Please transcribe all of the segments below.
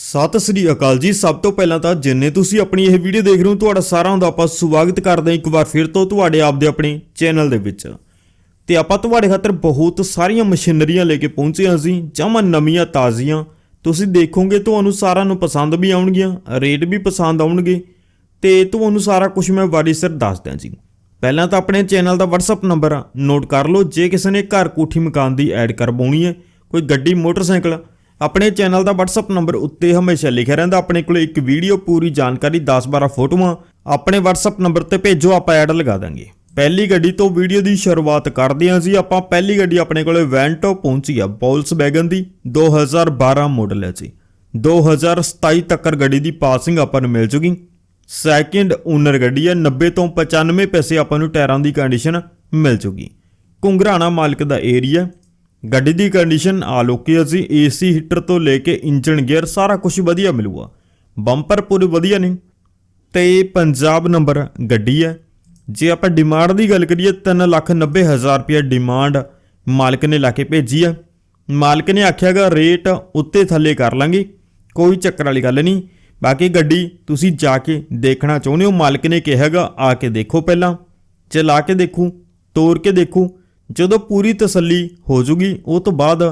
ਸਤਿ ਸ੍ਰੀ ਅਕਾਲ ਜੀ। ਸਭ ਤੋਂ ਪਹਿਲਾਂ ਤਾਂ ਜਿੰਨੇ ਤੁਸੀਂ ਆਪਣੀ ਇਹ ਵੀਡੀਓ ਦੇਖ ਰਹੇ ਹੋ, ਤੁਹਾਡਾ ਸਾਰਿਆਂ ਦਾ ਆਪਾਂ ਸਵਾਗਤ ਕਰਦੇ ਹਾਂ ਇੱਕ ਵਾਰ ਫਿਰ ਤੋਂ ਤੁਹਾਡੇ ਆਪ ਦੇ ਆਪਣੇ ਚੈਨਲ ਦੇ ਵਿੱਚ। ਤੇ ਆਪਾਂ ਤੁਹਾਡੇ ਖਾਤਰ ਬਹੁਤ ਸਾਰੀਆਂ ਮਸ਼ੀਨਰੀਆਂ ਲੈ ਕੇ ਪਹੁੰਚੇ ਹਾਂ ਅਸੀਂ, ਜਮਾਂ ਨਵੀਆਂ, ਤਾਜ਼ੀਆਂ। ਤੁਸੀਂ ਦੇਖੋਗੇ, ਤੁਹਾਨੂੰ ਸਾਰਿਆਂ ਨੂੰ ਪਸੰਦ ਵੀ ਆਉਣਗੀਆਂ, ਰੇਟ ਵੀ ਪਸੰਦ ਆਉਣਗੇ। ਤੇ ਤੁਹਾਨੂੰ ਸਾਰਾ ਕੁਝ ਮੈਂ ਵਾਰੀ ਸਿਰ ਦੱਸ ਦਿਆਂ ਜੀ। ਪਹਿਲਾਂ ਤਾਂ ਆਪਣੇ ਚੈਨਲ ਦਾ WhatsApp ਨੰਬਰ ਨੋਟ ਕਰ ਲਓ। ਜੇ ਕਿਸੇ ਨੇ ਘਰ ਕੋਠੀ ਮਕਾਨ ਦੀ ਐਡ ਕਰਵਾਉਣੀ ਹੈ, ਕੋਈ ਗੱਡੀ, ਮੋਟਰਸਾਈਕਲ ਆਪਣੇ ਚੈਨਲ ਦਾ WhatsApp ਨੰਬਰ ਉੱਤੇ ਹਮੇਸ਼ਾ ਲਿਖਿਆ ਰਹਿੰਦਾ। ਆਪਣੇ ਕੋਲ ਇੱਕ ਵੀਡੀਓ, ਪੂਰੀ ਜਾਣਕਾਰੀ 10-12 ਫੋਟੋਆਂ, ਆਪਣੇ WhatsApp ਨੰਬਰ ਤੇ ਭੇਜੋ, ਆਪਾਂ ਐਡ ਲਗਾ ਦਾਂਗੇ। ਪਹਿਲੀ ਗੱਡੀ ਤੋਂ ਵੀਡੀਓ ਦੀ ਸ਼ੁਰੂਆਤ ਕਰਦੇ ਹਾਂ ਜੀ। ਆਪਾਂ ਪਹਿਲੀ ਗੱਡੀ ਆਪਣੇ ਕੋਲੇ ਵੈਂਟੋ ਪਹੁੰਚੀ ਆ ਬੋਲਸ ਵੈਗਨ ਦੀ 2012 ਮਾਡਲ ਹੈ ਜੀ। 2027 ਤੱਕ ਗੱਡੀ ਦੀ ਪਾਸਿੰਗ ਆਪਾਂ ਨੂੰ ਮਿਲ ਚੁਗੀ ਸੈਕਿੰਡ ਓਨਰ ਗੱਡੀ ਹੈ 90 ਤੋਂ 95 ਪੈਸੇ ਆਪਾਂ ਨੂੰ ਟਾਇਰਾਂ ਦੀ ਕੰਡੀਸ਼ਨ ਮਿਲ ਚੁਗੀ ਕੁੰਗਰਾਣਾ ਮਾਲਕ ਦਾ ਏਰੀਆ ਗੱਡੀ ਦੀ ਕੰਡੀਸ਼ਨ ਆਲ ਓਕੇ ਅਸੀਂ ਏਸੀ ਹੀਟਰ ਤੋਂ ਲੈ ਕੇ ਇੰਜਨ ਗੇਅਰ ਸਾਰਾ ਕੁਝ ਵਧੀਆ ਮਿਲੂਗਾ। ਬੰਪਰ ਪੂਰੇ ਵਧੀਆ ਨੇ। ਤੇ ਪੰਜਾਬ ਨੰਬਰ ਗੱਡੀ ਹੈ। ਜੇ ਆਪਾਂ ਡਿਮਾਂਡ ਦੀ ਗੱਲ ਕਰੀਏ 390000 ਰੁਪਏ ਡਿਮਾਂਡ ਮਾਲਕ ਨੇ ਲਾ ਕੇ ਭੇਜੀ ਆ। ਮਾਲਕ ਨੇ ਆਖਿਆਗਾ ਰੇਟ ਉੱਤੇ ਥੱਲੇ ਕਰ ਲਾਂਗੇ, ਕੋਈ ਚੱਕਰ ਵਾਲੀ ਗੱਲ ਨਹੀਂ। ਬਾਕੀ ਗੱਡੀ ਤੁਸੀਂ ਜਾ ਕੇ ਦੇਖਣਾ ਚਾਹੁੰਦੇ ਹੋ। ਮਾਲਕ ਨੇ ਕਿਹਾਗਾ ਆ ਕੇ ਦੇਖੋ ਪਹਿਲਾਂ। ਚਲਾ ਕੇ ਦੇਖੋ ਤੋੜ ਕੇ ਦੇਖੂ। ਜਦੋਂ ਪੂਰੀ ਤਸੱਲੀ ਹੋ ਜੂਗੀ, ਉਹ ਤੋਂ ਬਾਅਦ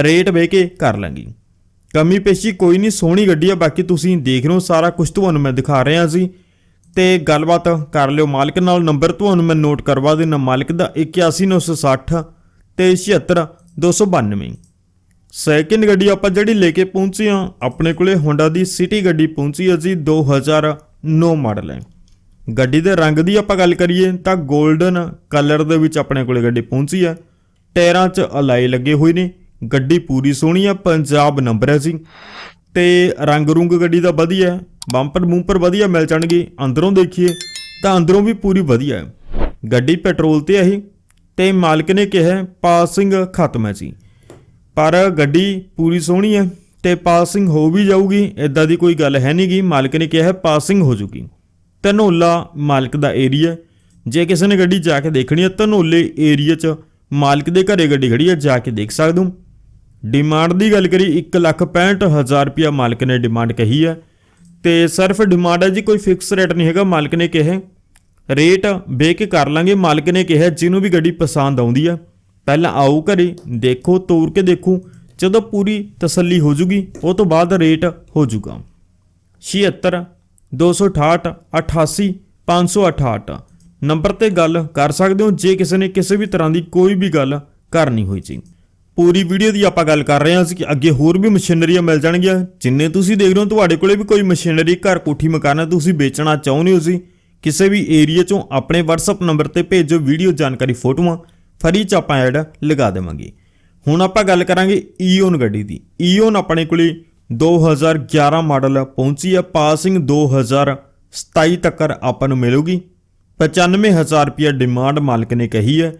ਰੇਟ ਵੇ ਕੇ ਕਰ ਲਾਂਗੀ। ਕਮੀ ਪੇਸ਼ੀ ਕੋਈ ਨਹੀਂ, ਸੋਹਣੀ ਗੱਡੀ ਆ, ਬਾਕੀ ਤੁਸੀਂ ਦੇਖ ਰਹੇ ਹੋ ਸਾਰਾ ਕੁਝ ਤੁਹਾਨੂੰ ਮੈਂ ਦਿਖਾ ਰਿਹਾ ਸੀ। ਤੇ ਗੱਲਬਾਤ ਕਰ ਲਿਓ ਮਾਲਕ ਨਾਲ, ਨੰਬਰ ਤੁਹਾਨੂੰ ਮੈਂ ਨੋਟ ਕਰਵਾ ਦੇਣਾ ਮਾਲਕ ਦਾ 81960 ਤੇ 76292 ਸੈਕਿੰਡ ਗੱਡੀ ਆਪਾਂ ਜਿਹੜੀ ਲੈ ਕੇ ਪਹੁੰਚੇ ਆ ਆਪਣੇ ਕੋਲੇ ਹੋਂਡਾ ਦੀ ਸਿਟੀ ਗੱਡੀ ਪਹੁੰਚੀ ਹੈ ਜੀ 2009 ਮਾਡਲ ਹੈ। ਗੱਡੀ ਦੇ ਰੰਗ ਦੀ ਆਪਾਂ ਗੱਲ ਕਰੀਏ ਤਾਂ 골ਡਨ ਕਲਰ ਦੇ ਵਿੱਚ ਆਪਣੇ ਕੋਲੇ ਗੱਡੀ ਪਹੁੰਚੀ ਹੈ ਟਾਇਰਾਂ 'ਚ ਅਲਾਈ ਲੱਗੇ ਹੋਏ ਨੇ। ਗੱਡੀ ਪੂਰੀ ਸੋਹਣੀ ਆ, ਪੰਜਾਬ ਨੰਬਰ ਹੈ ਜੀ। ਤੇ ਰੰਗ ਰੁੰਗ ਗੱਡੀ ਦਾ ਵਧੀਆ ਬੰਪਰ ਬੂੰਪਰ ਵਧੀਆ ਮਿਲ ਜਾਣਗੇ। ਅੰਦਰੋਂ ਦੇਖੀਏ ਤਾਂ ਅੰਦਰੋਂ ਵੀ ਪੂਰੀ ਵਧੀਆ ਹੈ। ਗੱਡੀ ਪੈਟਰੋਲ ਤੇ ਹੈ ਇਹ ਤੇ ਮਾਲਕ ਨੇ ਕਿਹਾ ਪਾਸਿੰਗ ਖਤਮ ਹੈ ਜੀ। ਪਰ ਗੱਡੀ ਪੂਰੀ ਸੋਹਣੀ ਹੈ ਤੇ ਪਾਸਿੰਗ ਹੋ ਵੀ ਜਾਊਗੀ। ਇਦਾਂ ਦੀ ਕੋਈ ਗੱਲ ਹੈ ਨਹੀਂਗੀ ਮਾਲਕ ਨੇ ਕਿਹਾ ਪਾਸਿੰਗ ਹੋ ਜੂਗੀ। ਧਨੋਲਾ ਮਾਲਕ ਦਾ ਏਰੀਆ ਜੇ ਕਿਸੇ ਨੇ ਗੱਡੀ ਜਾ ਕੇ ਦੇਖਣੀ ਹੈ, ਧਨੋਲੇ ਏਰੀਆ 'ਚ ਮਾਲਕ ਦੇ ਘਰੇ ਗੱਡੀ ਖੜੀ ਹੈ, ਜਾ ਕੇ ਦੇਖ ਸਕਦੇ ਹੋ। ਡਿਮਾਂਡ ਦੀ ਗੱਲ ਕਰੀ 165000 ਰੁਪਿਆ ਮਾਲਕ ਨੇ ਡਿਮਾਂਡ ਕਹੀ ਹੈ। ਤੇ ਸਿਰਫ ਡਿਮਾਂਡ ਹੈ ਜੀ, ਕੋਈ ਫਿਕਸ ਰੇਟ ਨਹੀਂ ਹੈਗਾ, ਮਾਲਕ ਨੇ ਕਿਹਾ ਰੇਟ ਵੇ ਕੇ ਕਰ ਲਾਂਗੇ, ਮਾਲਕ ਨੇ ਕਿਹਾ ਜਿਹਨੂੰ ਵੀ ਗੱਡੀ ਪਸੰਦ ਆਉਂਦੀ ਆ ਪਹਿਲਾਂ ਆਓ ਘਰੇ, ਦੇਖੋ, ਤੋਰ ਕੇ ਦੇਖੋ, ਜਦੋਂ ਪੂਰੀ ਤਸੱਲੀ ਹੋ ਜੂਗੀ, ਉਹ ਤੋਂ ਬਾਅਦ ਰੇਟ ਹੋ ਜੂਗਾ। 76 268 88 568 ਨੰਬਰ ਤੇ ਗੱਲ ਕਰ ਸਕਦੇ ਹੋ, ਜੇ ਕਿਸੇ ਨੇ ਕਿਸੇ ਵੀ ਤਰ੍ਹਾਂ ਦੀ ਕੋਈ ਵੀ ਗੱਲ ਕਰਨੀ ਹੋਈ ਜੀ ਪੂਰੀ ਵੀਡੀਓ ਦੀ ਆਪਾਂ ਗੱਲ ਕਰ ਰਹੇ ਹਾਂ ਅਸੀਂ ਕਿ ਅੱਗੇ ਹੋਰ ਵੀ ਮਸ਼ੀਨਰੀਆਂ ਮਿਲ ਜਾਣਗੀਆਂ। ਜਿੰਨੇ ਤੁਸੀਂ ਦੇਖ ਰਹੇ ਹੋ, ਤੁਹਾਡੇ ਕੋਲੇ ਵੀ ਕੋਈ ਮਸ਼ੀਨਰੀ, ਘਰ ਕੋਠੀ, ਮਕਾਨ ਹੈ, ਤੁਸੀਂ ਵੇਚਣਾ ਚਾਹੁੰਦੇ ਹੋ ਸੀ ਕਿਸੇ ਵੀ ਏਰੀਆ ਚੋਂ ਆਪਣੇ WhatsApp ਨੰਬਰ ਤੇ ਭੇਜੋ ਵੀਡੀਓ ਜਾਣਕਾਰੀ ਫੋਟੋਆਂ, ਫਰੀ ਚ ਆਪਾਂ ਐਡ ਲਗਾ ਦੇਵਾਂਗੇ। ਹੁਣ ਆਪਾਂ ਗੱਲ ਕਰਾਂਗੇ ਈਓਨ ਗੱਡੀ ਦੀ। ਈਓਨ ਆਪਣੇ ਕੋਲੇ 2011 ਮਾਡਲ ਪਹੁੰਚੀ ਹੈ। ਪਾਸਿੰਗ 2027 ਤੱਕ ਆਪਾਂ ਨੂੰ ਮਿਲੂਗੀ। 95000 ਰੁਪਏ ਡਿਮਾਂਡ ਮਾਲਕ ਨੇ ਕਹੀ ਹੈ।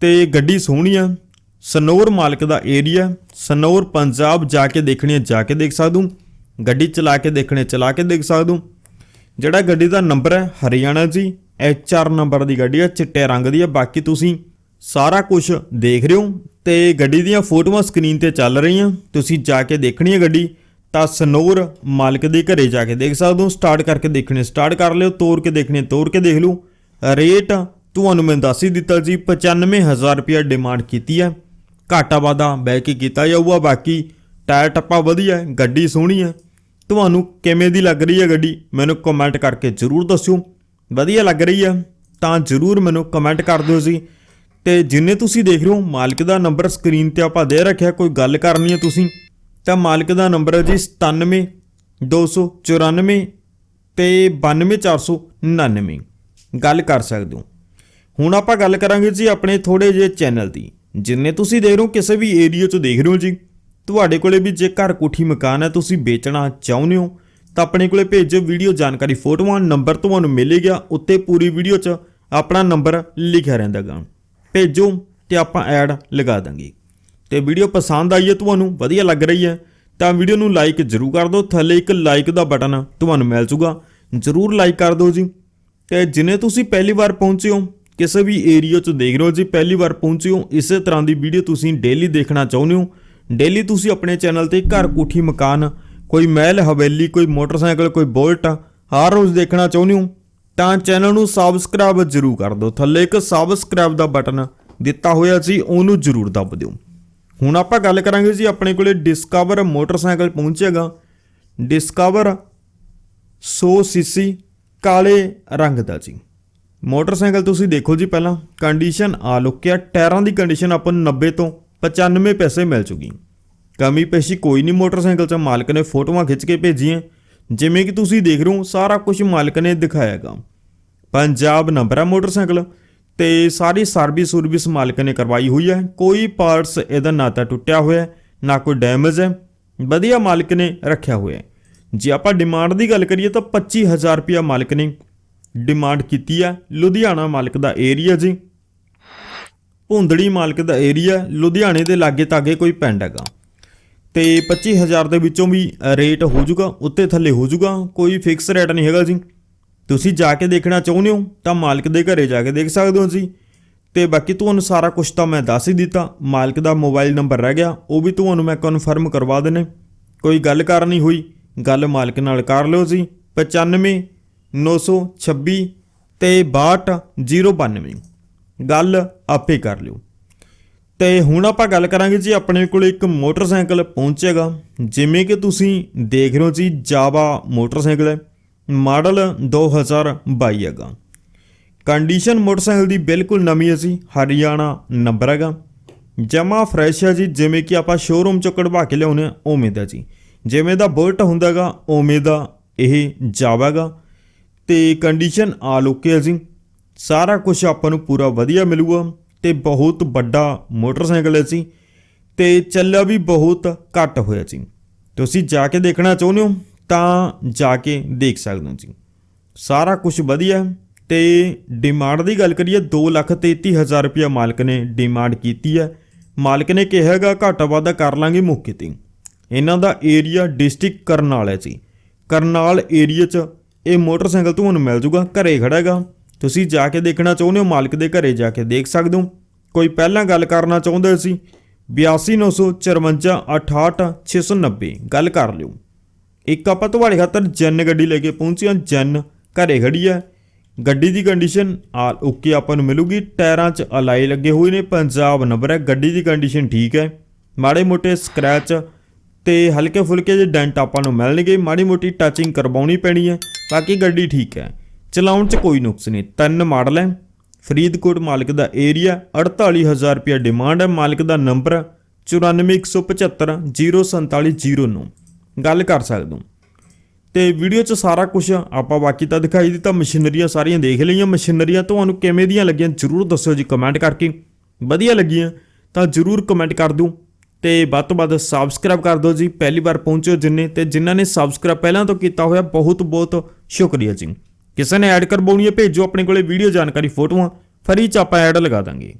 ਤੇ ਗੱਡੀ ਸੋਹਣੀ ਆ ਸਨੌਰ ਮਾਲਕ ਦਾ ਏਰੀਆ ਸਨੌਰ, ਪੰਜਾਬ ਜਾ ਕੇ ਦੇਖਣੀ ਹੈ, ਜਾ ਕੇ ਦੇਖ ਸਕਦੂ। ਗੱਡੀ ਚਲਾ ਕੇ ਦੇਖਣੇ ਚਲਾ ਕੇ ਦੇਖ ਸਕਦੂ। ਜਿਹੜਾ ਗੱਡੀ ਦਾ ਨੰਬਰ ਹੈ, ਹਰਿਆਣਾ ਜੀ। HR ਨੰਬਰ ਦੀ ਗੱਡੀ ਹੈ, ਚਿੱਟੇ ਰੰਗ ਦੀ ਹੈ। ਬਾਕੀ ਤੁਸੀਂ ਸਾਰਾ ਕੁਝ ਦੇਖ ਰਹੇ ਹੋ। ਤੇ ਗੱਡੀ ਦੀਆਂ ਫੋਟੋਆਂ ਸਕਰੀਨ ਤੇ ਚੱਲ ਰਹੀਆਂ। ਤੁਸੀਂ ਜਾ ਕੇ ਦੇਖਣੀ ਹੈ ਗੱਡੀ। ਤਾਂ ਸਨੌਰ ਮਾਲਕ ਦੇ ਘਰੇ ਜਾ ਕੇ ਦੇਖ ਸਕਦੇ ਹੋ। ਸਟਾਰਟ ਕਰਕੇ ਦੇਖਣੇ ਸਟਾਰਟ ਕਰ ਲਿਓ, ਤੋੜ ਕੇ ਦੇਖਣੇ ਤੋੜ ਕੇ ਦੇਖ ਲਓ। ਰੇਟ ਤੁਹਾਨੂੰ ਮੈਂ ਦੱਸ ਹੀ ਦਿੱਤਾ ਜੀ 95000 ਰੁਪਏ ਡਿਮਾਂਡ ਕੀਤੀ ਹੈ। ਘਾਟਾ ਵਾਦਾ ਬਹਿ ਕੇ ਕੀਤਾ ਜਾਊਗਾ, ਬਾਕੀ ਟਾਇਰ ਟੱਪਾ ਵਧੀਆ ਗੱਡੀ ਸੋਹਣੀ ਹੈ। ਤੁਹਾਨੂੰ ਕਿਵੇਂ ਦੀ ਲੱਗ ਰਹੀ ਹੈ ਗੱਡੀ, ਮੈਨੂੰ ਕਮੈਂਟ ਕਰਕੇ ਜਰੂਰ ਦੱਸਿਓ। ਵਧੀਆ ਲੱਗ ਰਹੀ ਹੈ, ਤਾਂ ਜਰੂਰ ਮੈਨੂੰ ਕਮੈਂਟ ਕਰ ਦਿਓ ਜੀ। ਤੇ ਜਿੰਨੇ ਤੁਸੀਂ ਦੇਖ ਰਹੇ ਹੋ, ਮਾਲਕ ਦਾ ਨੰਬਰ ਸਕਰੀਨ ਤੇ ਆਪਾਂ ਦੇ ਰੱਖਿਆ, ਕੋਈ ਗੱਲ ਕਰਨੀ ਹੈ ਤੁਸੀਂ, ਤਾਂ ਮਾਲਕ ਦਾ ਨੰਬਰ ਹੈ ਜੀ 97 294 ਤੇ 92499 ਗੱਲ ਕਰ ਸਕਦੇ ਹੋ। ਹੁਣ ਆਪਾਂ ਗੱਲ ਕਰਾਂਗੇ ਜੀ ਆਪਣੇ ਥੋੜੇ ਜਿਹੇ ਚੈਨਲ ਦੀ। ਜਿੰਨੇ ਤੁਸੀਂ ਦੇਖ ਰਹੇ ਹੋ, ਕਿਸੇ ਵੀ ਏਰੀਆ 'ਚ ਦੇਖ ਰਹੇ ਹੋ ਜੀ, ਤੁਹਾਡੇ ਕੋਲੇ ਵੀ ਜੇ ਘਰ ਕੋਠੀ ਮਕਾਨ ਹੈ, ਤੁਸੀਂ ਵੇਚਣਾ ਚਾਹੁੰਦੇ ਹੋ, ਤਾਂ ਆਪਣੇ ਕੋਲੇ ਭੇਜੋ ਵੀਡੀਓ ਜਾਣਕਾਰੀ ਫੋਟੋਆਂ ਨੰਬਰ ਤੁਹਾਨੂੰ ਮਿਲੇਗਾ ਉੱਤੇ ਪੂਰੀ ਵੀਡੀਓ 'ਚ ਆਪਣਾ ਨੰਬਰ ਲਿਖਿਆ ਰਹਿੰਦਾਗਾ ਭੇਜੋ ਤੇ ਆਪਾਂ ਐਡ ਲਗਾ ਦਾਂਗੇ। ਤੇ ਵੀਡੀਓ ਪਸੰਦ ਆਈ ਹੈ, ਤੁਹਾਨੂੰ ਵਧੀਆ ਲੱਗ ਰਹੀ ਹੈ, ਤਾਂ ਵੀਡੀਓ ਨੂੰ ਲਾਈਕ ਜ਼ਰੂਰ ਕਰ ਦਿਓ। ਥੱਲੇ ਇੱਕ ਲਾਈਕ ਦਾ ਬਟਨ ਤੁਹਾਨੂੰ ਮਿਲ ਜੂਗਾ। ਜ਼ਰੂਰ ਲਾਈਕ ਕਰ ਦਿਓ ਜੀ। ਤੇ ਜਿਨੇ ਤੁਸੀਂ ਪਹਿਲੀ ਵਾਰ ਪਹੁੰਚੇ ਹੋ, ਕਿਸੇ ਵੀ ਏਰੀਆ 'ਚ ਦੇਖ ਰਹੇ ਹੋ ਜੀ, ਪਹਿਲੀ ਵਾਰ ਪਹੁੰਚੇ ਹੋ, ਇਸੇ ਤਰ੍ਹਾਂ ਦੀ ਵੀਡੀਓ ਤੁਸੀਂ ਡੇਲੀ ਦੇਖਣਾ ਚਾਹੁੰਦੇ ਹੋ। ਡੇਲੀ ਤੁਸੀਂ ਆਪਣੇ ਚੈਨਲ ਤੇ ਘਰ ਕੋਠੀ ਮਕਾਨ, ਕੋਈ ਮਹਿਲ, ਹਵੇਲੀ, ਕੋਈ ਮੋਟਰਸਾਈਕਲ, ਕੋਈ ਬੋਲਟ, ਹਰ ਰੋਜ਼ ਦੇਖਣਾ ਚਾਹੁੰਦੇ ਹੋ। ਤਾਂ ਚੈਨਲ ਨੂੰ ਸਬਸਕ੍ਰਾਈਬ ਜ਼ਰੂਰ ਕਰ ਦਿਓ। ਥੱਲੇ ਇੱਕ ਸਬਸਕ੍ਰਾਈਬ ਦਾ ਬਟਨ ਦਿੱਤਾ ਹੋਇਆ ਸੀ, ਉਹਨੂੰ ਜ਼ਰੂਰ ਦੱਬ ਦਿਓ। ਹੁਣ ਆਪਾਂ ਗੱਲ ਕਰਾਂਗੇ ਜੀ, ਆਪਣੇ ਕੋਲੇ ਡਿਸਕਵਰ ਮੋਟਰਸਾਈਕਲ ਪਹੁੰਚੇਗਾ। ਡਿਸਕਵਰ 100 ਸੀਸੀ ਕਾਲੇ ਰੰਗ ਦਾ ਜੀ। ਮੋਟਰਸਾਈਕਲ ਤੁਸੀਂ ਦੇਖੋ ਜੀ ਪਹਿਲਾਂ ਕੰਡੀਸ਼ਨ ਆ ਲੁਕਿਆ। ਟਾਇਰਾਂ ਦੀ ਕੰਡੀਸ਼ਨ ਆਪਾਂ ਨੂੰ 90 ਤੋਂ 95 ਪੈਸੇ ਮਿਲ ਚੁਗੀ ਕਮੀ ਪੇਸ਼ੀ ਕੋਈ ਨਹੀਂ ਮੋਟਰਸਾਈਕਲ 'ਚ। ਮਾਲਕ ਨੇ ਫੋਟੋਆਂ ਖਿੱਚ ਕੇ ਭੇਜੀਆਂ। ਜਿਵੇਂ ਕਿ ਤੁਸੀਂ ਦੇਖ ਰਹੇ ਹੋ, ਸਾਰਾ ਕੁਝ ਮਾਲਕ ਨੇ ਦਿਖਾਇਆਗਾ ਪੰਜਾਬ ਨੰਬਰ ਹੈ ਮੋਟਰਸਾਈਕਲ ਤੇ ਸਾਰੀ ਸਰਵਿਸ ਸਰਵਿਸ ਮਾਲਕ ਨੇ ਕਰਵਾਈ ਹੋਈ ਹੈ। ਕੋਈ ਪਾਰਟਸ ਇਹਦਾ ਨਾ ਤਾਂ ਟੁੱਟਿਆ ਹੋਇਆ, ਨਾ ਕੋਈ ਡੈਮੇਜ ਹੈ। ਵਧੀਆ ਮਾਲਕ ਨੇ ਰੱਖਿਆ ਹੋਇਆ ਜੇ ਆਪਾਂ ਡਿਮਾਂਡ ਦੀ ਗੱਲ ਕਰੀਏ ਤਾਂ 25000 ਰੁਪਇਆ ਮਾਲਕ ਨੇ ਡਿਮਾਂਡ ਕੀਤੀ ਹੈ। ਲੁਧਿਆਣਾ ਮਾਲਕ ਦਾ ਏਰੀਆ ਜੀ। ਭੁੰਦੜੀ ਮਾਲਕ ਦਾ ਏਰੀਆ ਲੁਧਿਆਣੇ ਦੇ ਲਾਗੇ ਤਾਗੇ ਕੋਈ ਪਿੰਡ ਹੈਗਾ। ਤੇ 25000 ਦੇ ਵਿੱਚੋਂ ਵੀ ਰੇਟ ਹੋ ਜਾਊਗਾ ਉੱਤੇ ਥੱਲੇ ਹੋ ਜਾਊਗਾ ਕੋਈ ਫਿਕਸ ਰੇਟ ਨਹੀਂ ਹੈਗਾ ਜੀ। ਤੁਸੀਂ ਜਾ ਕੇ ਦੇਖਣਾ ਚਾਹੁੰਦੇ ਹੋ, ਤਾਂ ਮਾਲਕ ਦੇ ਘਰੇ ਜਾ ਕੇ ਦੇਖ ਸਕਦੇ ਹੋ ਜੀ। ਤੇ ਬਾਕੀ ਤੁਹਾਨੂੰ ਸਾਰਾ ਕੁਝ ਤਾਂ ਮੈਂ ਦੱਸ ਹੀ ਦਿੱਤਾ, ਮਾਲਕ ਦਾ ਮੋਬਾਈਲ ਨੰਬਰ ਰਹਿ ਗਿਆ, ਉਹ ਵੀ ਤੁਹਾਨੂੰ ਮੈਂ ਕਨਫਰਮ ਕਰਵਾ ਦੇਣੇ ਕੋਈ ਗੱਲ ਕਰਨੀ ਹੋਈ, ਗੱਲ ਮਾਲਕ ਨਾਲ ਕਰ ਲਿਓ ਜੀ। 95 926 ਤੇ 62092 ਗੱਲ ਆਪੇ ਕਰ ਲਿਓ। ਤੇ ਹੁਣ ਆਪਾਂ ਗੱਲ ਕਰਾਂਗੇ ਜੀ ਆਪਣੇ ਕੋਲ ਇੱਕ ਮੋਟਰਸਾਈਕਲ ਪਹੁੰਚੇਗਾ। ਜਿਵੇਂ ਕਿ ਤੁਸੀਂ ਦੇਖ ਰਹੇ ਹੋ ਜੀ ਜਾਵਾ ਮੋਟਰਸਾਈਕਲ ਹੈ ਮਾਡਲ 2022 ਹੈਗਾ। ਕੰਡੀਸ਼ਨ ਮੋਟਰਸਾਈਕਲ ਦੀ ਬਿਲਕੁਲ ਨਵੀਂ ਹੈ ਜੀ, ਹਰਿਆਣਾ ਨੰਬਰ ਹੈਗਾ। ਜਮਾ ਫਰੈਸ਼ ਹੈ ਜੀ, ਜਿਵੇਂ ਕਿ ਆਪਾਂ ਸ਼ੋਰੂਮ ਚੋਂ ਕਢਵਾ ਕੇ ਲਿਆਉਨੇ ਆ ਉਵੇਂ ਦਾ ਜੀ। ਜਿਵੇਂ ਦਾ ਬੁਲਟ ਹੁੰਦਾਗਾ ਉਵੇਂ ਦਾ ਇਹ ਜਾਵਾਗਾ ਤੇ ਕੰਡੀਸ਼ਨ ਆ ਲੁਕੇ ਹੈ ਜੀ। ਸਾਰਾ ਕੁਝ ਆਪਾਂ ਨੂੰ ਪੂਰਾ ਵਧੀਆ ਮਿਲੂਗਾ। ਤੇ ਬਹੁਤ ਵੱਡਾ ਮੋਟਰਸਾਈਕਲ ਹੈ ਜੀ, ਤੇ ਚੱਲਿਆ ਵੀ ਬਹੁਤ ਘੱਟ ਹੋਇਆ ਜੀ। ਤੁਸੀਂ ਜਾ ਕੇ ਦੇਖਣਾ ਚਾਹੁੰਦੇ ਹੋ, ਤਾਂ ਜਾ ਕੇ ਦੇਖ ਸਕਦੇ ਹੋ ਜੀ। ਸਾਰਾ ਕੁਝ ਵਧੀਆ ਹੈ ਤੇ ਡਿਮਾਂਡ ਦੀ ਗੱਲ ਕਰੀਏ 233000 ਰੁਪਇਆ ਮਾਲਕ ਨੇ ਡਿਮਾਂਡ ਕੀਤੀ ਹੈ। ਮਾਲਕ ਨੇ ਕਿਹਾ ਘਾਟਾ ਵਾਧਾ ਕਰ ਲਾਂਗੇ ਮੌਕੇ ਤੇ। ਇਹਨਾਂ ਦਾ ਏਰੀਆ ਡਿਸਟ੍ਰਿਕਟ ਕਰਨਾਲ ਹੈ ਜੀ। ਕਰਨਾਲ ਏਰੀਆ 'ਚ ਇਹ ਮੋਟਰਸਾਈਕਲ ਤੁਹਾਨੂੰ ਮਿਲ ਜੂਗਾ, ਘਰੇ ਖੜਾ ਹੈਗਾ। ਤੁਸੀਂ ਜਾ ਕੇ ਦੇਖਣਾ ਚਾਹੁੰਦੇ ਹੋ, ਮਾਲਕ ਦੇ ਘਰੇ ਜਾ ਕੇ ਦੇਖ ਸਕਦੇ ਹੋ। ਕੋਈ ਪਹਿਲਾਂ ਗੱਲ ਕਰਨਾ ਚਾਹੁੰਦਾ ਸੀ 8295 68690 ਗੱਲ ਕਰ ਲਿਓ। ਇੱਕ ਆਪਾਂ ਤੁਹਾਡੇ ਖਾਤਰ ਜਨ ਗੱਡੀ ਲੈ ਕੇ ਪਹੁੰਚੇ ਹਾਂ, ਜਨ ਘਰੇ ਖੜੀ ਹੈ। ਗੱਡੀ ਦੀ ਕੰਡੀਸ਼ਨ ਆ ਓਕੇ ਆਪਾਂ ਨੂੰ ਮਿਲੂਗੀ, ਟਾਇਰਾਂ 'ਚ ਅਲਾਈ ਲੱਗੇ ਹੋਏ ਨੇ, ਪੰਜਾਬ ਨੰਬਰ ਹੈ, ਗੱਡੀ ਦੀ ਕੰਡੀਸ਼ਨ ਠੀਕ ਹੈ। ਮਾੜੇ ਮੋਟੇ ਸਕ੍ਰੈਚ ਤੇ ਹਲਕੇ ਫੁਲਕੇ ਜਿਹੇ ਡੈਂਟ ਆਪਾਂ ਨੂੰ ਮਿਲਣਗੇ, ਮਾੜੀ ਮੋਟੀ ਟੱਚਿੰਗ ਕਰਵਾਉਣੀ ਪੈਣੀ ਹੈ, ਬਾਕੀ ਗੱਡੀ ਠੀਕ ਹੈ। ਚਲਾਉਣ 'ਚ ਕੋਈ ਨੁਕਸ ਨਹੀਂ। ਤਿੰਨ ਮਾਡਲ ਹੈ। ਫਰੀਦਕੋਟ ਮਾਲਕ ਦਾ ਏਰੀਆ 48000 ਰੁਪਏ ਡਿਮਾਂਡ ਹੈ। ਮਾਲਕ ਦਾ ਨੰਬਰ 9417504709 ਗੱਲ ਕਰ ਸਕਦੇ ਹੋ। ਤੇ ਵੀਡੀਓ 'ਚ ਸਾਰਾ ਕੁਝ ਆਪਾਂ ਬਾਕੀ ਤਾਂ ਦਿਖਾਈ ਦਿੱਤਾ। ਮਸ਼ੀਨਰੀਆਂ ਸਾਰੀਆਂ ਦੇਖ ਲਈਆਂ। ਮਸ਼ੀਨਰੀਆਂ ਤੁਹਾਨੂੰ ਕਿਵੇਂ ਦੀਆਂ ਲੱਗੀਆਂ ਜਰੂਰ ਦੱਸਿਓ ਜੀ ਕਮੈਂਟ ਕਰਕੇ। ਵਧੀਆ ਲੱਗੀਆਂ ਤਾਂ ਜਰੂਰ ਕਮੈਂਟ ਕਰ ਦਿਓ। ਤੇ ਵੱਧ ਤੋਂ ਵੱਧ ਸਬਸਕ੍ਰਾਈਬ ਕਰ ਦਿਓ ਜੀ। ਪਹਿਲੀ ਵਾਰ ਪਹੁੰਚੋ ਜਿੰਨੇ, ਤੇ ਜਿਨ੍ਹਾਂ ਨੇ ਸਬਸਕ੍ਰਾਈਬ ਪਹਿਲਾਂ ਤੋਂ ਕੀਤਾ ਹੋਇਆ ਬਹੁਤ ਬਹੁਤ ਸ਼ੁਕਰੀਆ ਜੀ। ਕਿਸੇ ਨੇ ਐਡ ਕਰਵਾਉਣੀ ਹੈ, ਭੇਜੋ ਆਪਣੇ ਕੋਲੇ ਵੀਡੀਓ ਜਾਣਕਾਰੀ ਫੋਟੋਆਂ, ਫਰੀ ਚ ਆਪਾਂ ਐਡ ਲਗਾ ਦਾਂਗੇ।